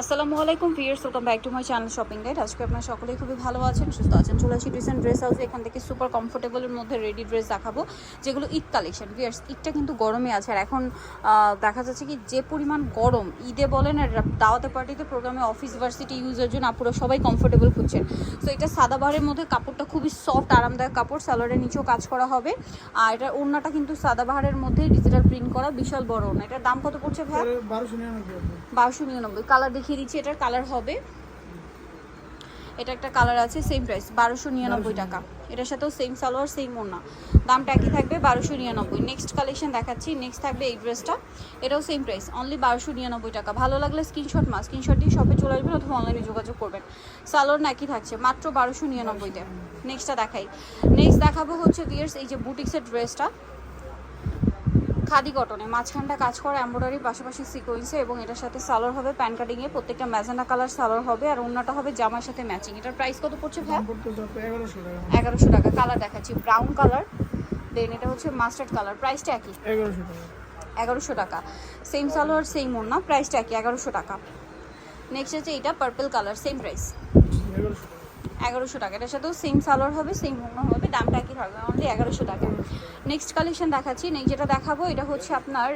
আসসালামু আলাইকুম viewers welcome back to my channel shopping guide আজকে আপনারা সকলেই খুবই ভালো আছেন সুস্থ আছেন চলে আসি রিসেন্ট ড্রেস হাউসে এখান থেকে সুপার কমফোর্টেবলের মধ্যে রেডি ড্রেস দেখাবো যেগুলো ঈদ কালেকশন ভিয়ার্স ঈদটা কিন্তু গরমে আছে। আর এখন দেখা যাচ্ছে কি যে পরিমাণ গরম ঈদে বলেন আর দাওয়াতে পার্টিতে প্রোগ্রামে অফিস ভার্সিটি ইউজের জন্য আপুরা সবাই কমফোর্টেবল খুঁজছেন। সো এটা সাদাবাহারের মধ্যে কাপড়টা খুবই সফট আরামদায়ক কাপড় সালোয়ারের নিচেও কাজ করা হবে। আর এটার ওড়নাটা কিন্তু সাদাবাহারের মধ্যে ডিজিটাল প্রিন্ট করা বিশাল বড় ওড়না। এটার দাম কত পড়ছে ভাই বারোশো নিরানব্বই। বারোশো নিরানব্বই। কালার দেখিয়ে দিচ্ছি এটার কালার হবে। এটা একটা কালার আছে সেম প্রাইস বারোশো নিরানব্বই টাকা। এটার সাথেও সেম সালোয়ার সেম ওড়না। দামটা একই থাকবে, বারোশো নিরানব্বই। নেক্সট কালেকশন দেখাচ্ছি নেক্সট থাকবে এই ড্রেসটা এটাও সেম প্রাইস অনলি বারোশো নিরানব্বই টাকা। ভালো লাগলে স্ক্রিনশট মা স্ক্রিনশট দিয়ে শপে চলে আসবেন অথবা অনলাইনে যোগাযোগ করবেন। সালোয়ার একই থাকছে, মাত্র বারোশো নিরানব্বইতে। নেক্সটটা দেখাই। নেক্সট দেখাবো হচ্ছে বিয়ার্স এই যে বুটিক্সের ড্রেসটা খাদি কটনে। মাঝখানটা কাজ করা এমব্রয়ডারি পাশাপাশি সিকোয়েন্সে এবং এটার সাথে সালোয়ার হবে প্যান কাটিংয়ে প্রত্যেকটা ম্যাজেন্ডা কালার সালোয়ার হবে আর অন্যটা হবে জামার সাথে ম্যাচিং এটার প্রাইস কত পড়ছে ভাই এগারোশো টাকা। কালার দেখাচ্ছি ব্রাউন কালার দেন এটা হচ্ছে মাস্টার্ড কালার প্রাইসটা একই? এগারোশো টাকা। এগারোশো টাকা। সেম সালোয়ার সেম ওড়না প্রাইসটা একই এগারোশো টাকা। নেক্সট হচ্ছে এটা পার্পল কালার সেম প্রাইস এগারোশো টাকা। এটার সাথেও সেম সালোয়ার হবে সেম ওড়না হবে দামটা কি থাকবে অনলি এগারোশো টাকা। নেক্সট কালেকশন দেখাচ্ছি। নেই যেটা দেখাবো এটা হচ্ছে আপনার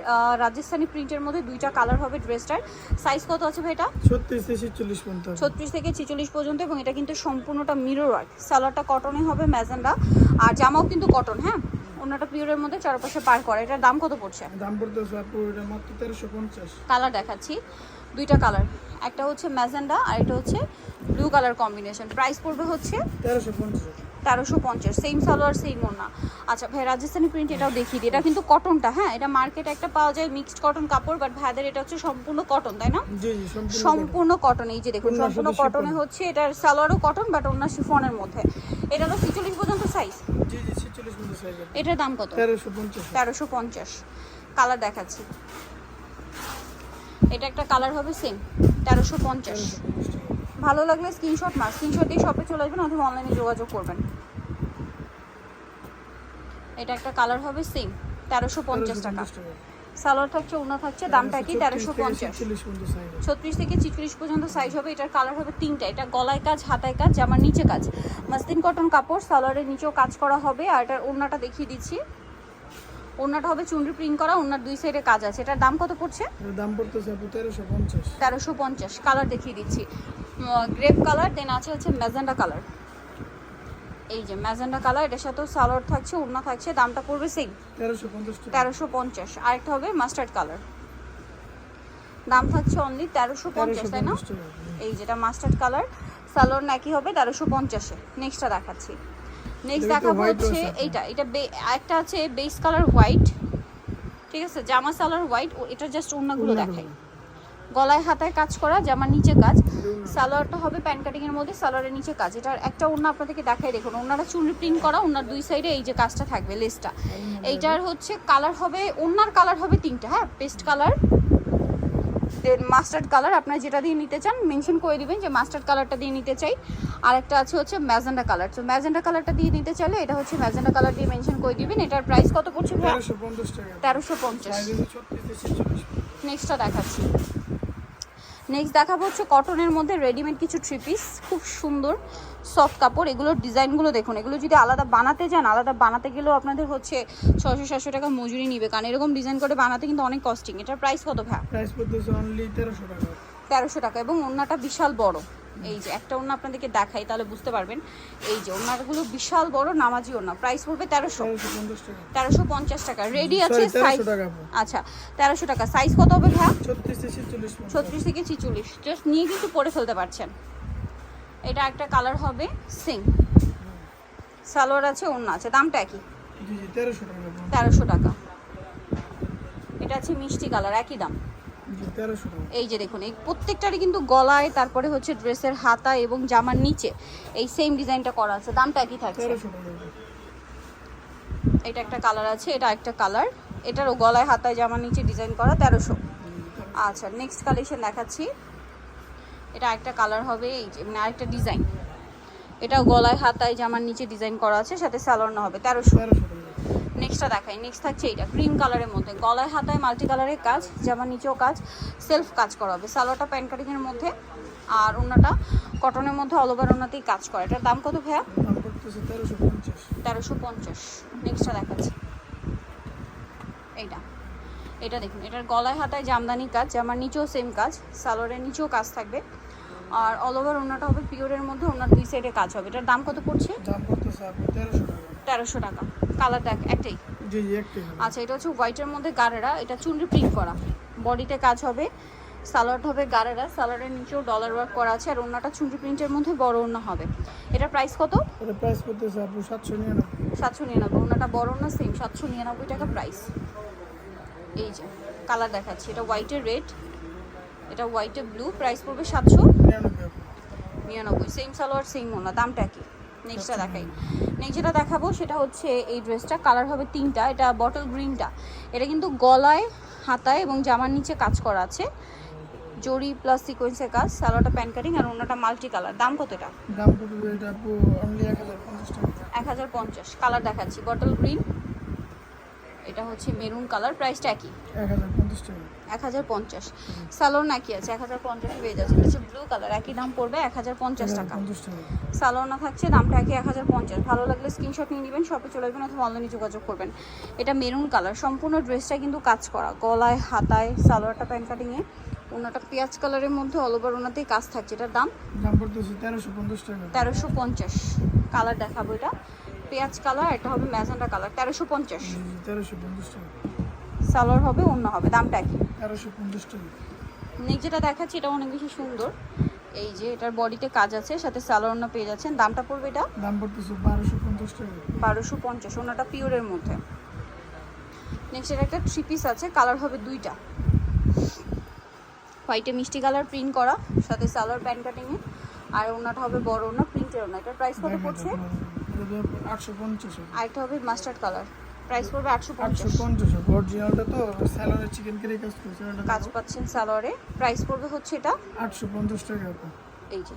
রাজস্থানী রাজস্থানি প্রিন্টের মধ্যে দুইটা কালার হবে ড্রেসটার সাইজ কত আছে ভাই এটা ছত্রিশ থেকে ছিচল্লিশ পর্যন্ত। ছত্রিশ থেকে ছেচল্লিশ পর্যন্ত এবং এটা কিন্তু সম্পূর্ণটা মিরর ওয়ার্ক সালোয়ারটা কটনে হবে ম্যাজেন্ডা। আর জামাও কিন্তু কটন হ্যাঁ? অন্যটা পিওরের মধ্যে চারপাশে পার করা। এটার দাম কত পড়ছে? দাম পড়তেছে আপু এটা মাত্র তেরোশো পঞ্চাশ। কালার দেখাচ্ছি। দুইটা কালার একটা হচ্ছে ম্যাজেন্ডা আর এটা হচ্ছে ব্লু কালার কম্বিনেশন প্রাইস পড়বে হচ্ছে তেরোশো পঞ্চাশ। তেরোশো পঞ্চাশ। সেম সালোয়ার সেম ওড়না আচ্ছা ভাই রাজস্থানি প্রিন্ট এটাও দেখিয়ে দিই। এটা কিন্তু কটনটা হ্যাঁ? এটা মার্কেটে একটা পাওয়া যায় মিক্সড কটন কাপড় বাট ভাইদের এটা হচ্ছে সম্পূর্ণ কটন তাই না? জি জি সম্পূর্ণ কটন এই যে দেখুন সম্পূর্ণ কটনে হচ্ছে এটার সালোয়ারও কটন বাট ওনার শিফনের মধ্যে। এটা হলো ছিচল্লিশ পর্যন্ত সাইজ এটার দাম কত? তেরোশো পঞ্চাশ। তেরোশো পঞ্চাশ। কালার দেখাচ্ছি। এটা একটা কালার হবে সেম তেরোশো পঞ্চাশ। ভালো লাগলে স্ক্রিনশট মার। স্ক্রিনশট দিয়ে শপে চলে আসবেন অথবা অনলাইনে যোগাযোগ করবেন। এটা একটা কালার হবে সেম তেরোশো পঞ্চাশ টাকা। সালোয়ার থাকছে ওনা থাকছে দামটা কি? তেরোশো পঞ্চাশ। ছত্রিশ থেকে চিত্রিশ পর্যন্ত সাইজ হবে। এটার কালার হবে তিনটা। এটা গলায় কাজ হাতায় কাজ জামার নিচে কাজ। মাসলিন কটন কাপড় সালোয়ারের নিচেও কাজ করা হবে। আর এটার ওড়নাটা দেখিয়ে দিচ্ছি। ওড়নাটা হবে চুনরি প্রিন্ট করা ওড়নার দুই সাইডে কাজ আছে। এটার দাম কত পড়ছে? দাম পড়তেছে তেরোশো পঞ্চাশ। তেরোশো পঞ্চাশ। কালার দেখিয়ে দিচ্ছি। গ্রেপ কালার দেন আছে হচ্ছে ম্যাজেন্ডা কালার এই যে ম্যাজেন্ডা কালার এটার সাথেও সালোয়ার থাকছে ওড়না থাকছে দামটা পড়বে সেম তেরোশো পঞ্চাশ আরেকটা হবে মাস্টার্ড কালার দাম থাকছে অনলি তেরোশো পঞ্চাশ তাই না? এই যেটা মাস্টার্ড কালার সালোয়ার নাকি হবে? তেরোশো পঞ্চাশে। নেক্সটটা দেখাচ্ছি। নেক্সট দেখাবো হচ্ছে এইটা। এটা একটা আছে বেস কালার হোয়াইট ঠিক আছে? জামা সালোয়ার হোয়াইট এটা জাস্ট ওড়নাগুলো দেখাই। গলায় হাতায় কাজ করা জামার নিচে কাজ। সালোয়ারটা হবে প্যান কাটিং এর মধ্যে সালোয়ারের নিচে কাজ। এটার একটা ওড়না আপনাদেরকে দেখাই দেখুন ওনারা চুনরি প্রিন্ট করা ওনার দুই সাইডে এই যে কাজটা থাকবে লেসটা। এইটার হচ্ছে কালার হবে ওনার কালার হবে তিনটা হ্যাঁ paste colour then mustard colour আপনারা যেটা দিয়ে নিতে চান মেনশন করে দিবেন যে মাস্টার্ড কালারটা দিয়ে নিতে চাই। আর একটা আছে হচ্ছে ম্যাজেন্ডা কালার। তো ম্যাজেন্ডা কালারটা দিয়ে নিতে চাইলে এটা হচ্ছে ম্যাজেন্ডা কালার দিয়ে মেনশন করে দিবেন। এটার প্রাইস কত পড়ছে তেরোশো পঞ্চাশ নেক্সটটা তেরোশো পঞ্চাশ সাইজ আছে ছত্রিশ থেকে ছেচল্লিশ নেক্সটটা দেখাচ্ছি নেক্সট দেখাবো হচ্ছে কটনের মধ্যে রেডিমেড কিছু থ্রি পিস খুব সুন্দর সফট কাপড়। এগুলোর ডিজাইনগুলো দেখুন এগুলো যদি আলাদা বানাতে যান আলাদা বানাতে গেলেও আপনাদের হচ্ছে ছশো সাতশো টাকা মজুরি নিবে। কারণ এরকম ডিজাইন করে বানাতে কিন্তু অনেক কস্টিং এটার প্রাইস কত ভ্যা প্রাইস তেরোশো টাকা। তেরোশো টাকা এবং অন্যটা বিশাল বড়। এই যে একটা ওড়না আপনাদেরকে দেখাই তাহলে বুঝতে পারবেন। এই যে ওড়নাগুলো বিশাল বড় নামাজি ওড়না। প্রাইস পড়বে তেরোশো। তেরোশো পঞ্চাশ টাকা। রেডি আছে Sorry, সাইজ 1300 টাকা আপু। আচ্ছা তেরোশো টাকা। সাইজ কত হবে ভ্যা ছত্রিশ থেকে ছেচল্লিশ জাস্ট নিয়ে কিন্তু পরে ফেলতে পারছেন। এটা একটা কালার হবে সিং সালোয়ার আছে অন্য আছে। দামটা জি তেরোশো টাকা এটা আছে মিষ্টি কালার একই দাম। এই যে দেখুন এই প্রত্যেকটারই কিন্তু গলায় তারপরে হচ্ছে ড্রেসের হাতা এবং জামার নিচে এই সেম ডিজাইনটা করা আছে। দামটা একই থাকছে। এটা একটা কালার আছে এটা একটা কালার এটারও গলায় হাতায় জামার নিচে ডিজাইন করা তেরোশো। আচ্ছা নেক্সট কালেকশন দেখাচ্ছি। এটা একটা কালার হবে এই যে মানে আরেকটা ডিজাইন এটাও গলায় হাতায় জামার নিচে ডিজাইন করা আছে সাথে স্যালোয়ার হবে তেরোশো। নেক্সটটা দেখাই। নেক্সট থাকছে এইটা ক্রিম কালারের মধ্যে। গলায় হাতায় মাল্টি কালারের কাজ জামার নিচেও কাজ সেলফ কাজ করা হবে। সালোয়ারটা প্যান্ট কাটিংয়ের মধ্যে আর ওনাটা কটনের মধ্যে অল ওভার ওনাতেই কাজ করে। এটার দাম কত ভাইয়া? তেরোশো পঞ্চাশ। নেক্সটটা দেখাচ্ছি। এইটা। এটা দেখুন এটার গলায় হাতায় জামদানি কাজ জামার নিচেও সেম কাজ সালোয়ারের নিচেও কাজ থাকবে। আর অল ওভার ওনাটা হবে পিওরের মধ্যে ওনার দুই সাইডে কাজ হবে। এটার দাম কত পড়ছে? তেরোশো টাকা। তেরোশো কালার দেখ একটাই। জি জি একটাই আচ্ছা এটা হচ্ছে হোয়াইটের মধ্যে গারেরা এটা চুনরি প্রিন্ট করা। বডিতে কাজ হবে সালোয়ার হবে গারেরা সালোয়ারের নিচেও ডলার ওয়ার্ক করা আছে আর ওনাটা চুনরি প্রিন্টের মধ্যে বড় ওনা হবে। এটার প্রাইস কত? এটা প্রাইস সাতশো নিরানব্বই। সাতশো নিরানব্বই ওনাটা বড় না সেম সাতশো নিরানব্বই টাকা প্রাইস এই যে কালার দেখাচ্ছি এটা হোয়াইটের রেড এটা হোয়াইটের ব্লু প্রাইস পড়বে সাতশো নিরানব্বই নিরানব্বই সেম সালোয়ার সেম ওনা দামটা কি নেক্সটটা দেখাই। নেক্সট যেটা দেখাবো সেটা হচ্ছে এই ড্রেসটা কালার হবে তিনটা এটা বটল গ্রিনটা এটা কিন্তু গলায় হাতায় এবং জামার নিচে কাজ করা আছে। জরি প্লাস সিকোয়েন্সের কাজ সালোয়ারটা প্যান কাটিং আর ওনাটা মাল্টি কালার দাম কত এটা? দাম পড়বে এটা অনলি এক হাজার পঞ্চাশ টাকা। এক হাজার পঞ্চাশ। কালার দেখাচ্ছি। বটল গ্রিন এটা হচ্ছে মেরুন কালার প্রাইসটা একই। এক হাজার পঞ্চাশ টাকা। এক হাজার পঞ্চাশ। সালোয়ার নাকি আছে? এক হাজার পঞ্চাশে পেয়ে যাচ্ছে হচ্ছে ব্লু কালার একই দাম পড়বে এক হাজার পঞ্চাশ টাকা। সালোয়ার না থাকছে দামটা একই এক হাজার পঞ্চাশ। ভালো লাগলে স্ক্রিনশট নিয়ে নেবেন শপে চলে আসবেন অথবা অনলাইনে যোগাযোগ করবেন। এটা মেরুন কালার সম্পূর্ণ ড্রেসটা কিন্তু কাজ করা। গলায় হাতায় সালোয়ারটা প্যান্ট কাটিংয়ে ওনাটা পেঁয়াজ কালারের মধ্যে অল ওভার ওনাতেই কাজ থাকছে। এটার দাম? দাম পড়তেছে তেরোশো পঞ্চাশ টাকা। তেরোশো পঞ্চাশ। কালার দেখাবো এটা। পেঁয়াজ কালার এটা হবে ম্যাজেন্টা কালার তেরোশো পঞ্চাশ। তেরোশো পঞ্চাশ টাকা। সালোয়ার হবে অন্য হবে দামটা একই। তেরোশো পঞ্চাশ টাকা। নেক্সট যেটা দেখাচ্ছি এটা অনেক বেশি সুন্দর। এই যে এটার বডিতে কাজ আছে সাথে সালোয়ার না পেয়ে যাচ্ছেন। দামটা পড়বে এটা? দাম পড়তেছে বারোশো পঞ্চাশ টাকা। বারোশো পঞ্চাশ ওনাটা পিওরের মধ্যে। নেক্সট এটা একটা থ্রি পিস আছে কালার হবে দুইটা। হোয়াইটে মিষ্টি কালার প্রিন্ট করা সাথে সালোয়ার প্যান্ট কাটিংয়ে আর ওনাটা হবে বড় ওনা প্রিন্টের ওনা এটার প্রাইস কত পড়ছে? আটশো পঞ্চাশ আরেকটা হবে মাস্টার্ড কালার প্রাইস পড়বে আটশো আটশো পঞ্চাশ। পঞ্চাশ অরিজিনালটা তো স্যালারে চিকেন কারি কাজ করছে কাজ পাচ্ছেন সালোয়ারে প্রাইস পড়বে হচ্ছে এটা। আটশো পঞ্চাশ টাকা এই যে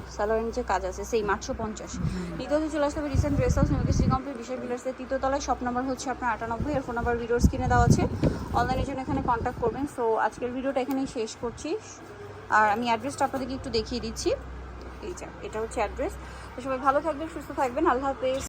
নিচে কাজ আছে সেই আটশো পঞ্চাশ। দ্বিতীয়ত চলে আসতে হবে রিসেন্ট ড্রেস হাউস নিউকে শ্রী কমপ্লিট বিশাল বিলাসের তৃতীয়তলায় শপ নাম্বার হচ্ছে আপনার আটানব্বই আর ফোন নাম্বার স্ক্রিনে দেওয়া আছে। অনলাইনের জন্য এখানে কন্ট্যাক্ট করবেন। সো আজকের ভিডিওটা এখানেই শেষ করছি। আর আমি অ্যাড্রেসটা আপনাদেরকে একটু দেখিয়ে দিচ্ছি। এই যে এটা হচ্ছে অ্যাড্রেস তো সবাই ভালো থাকবেন সুস্থ থাকবেন। আল্লাহ হাফেজ।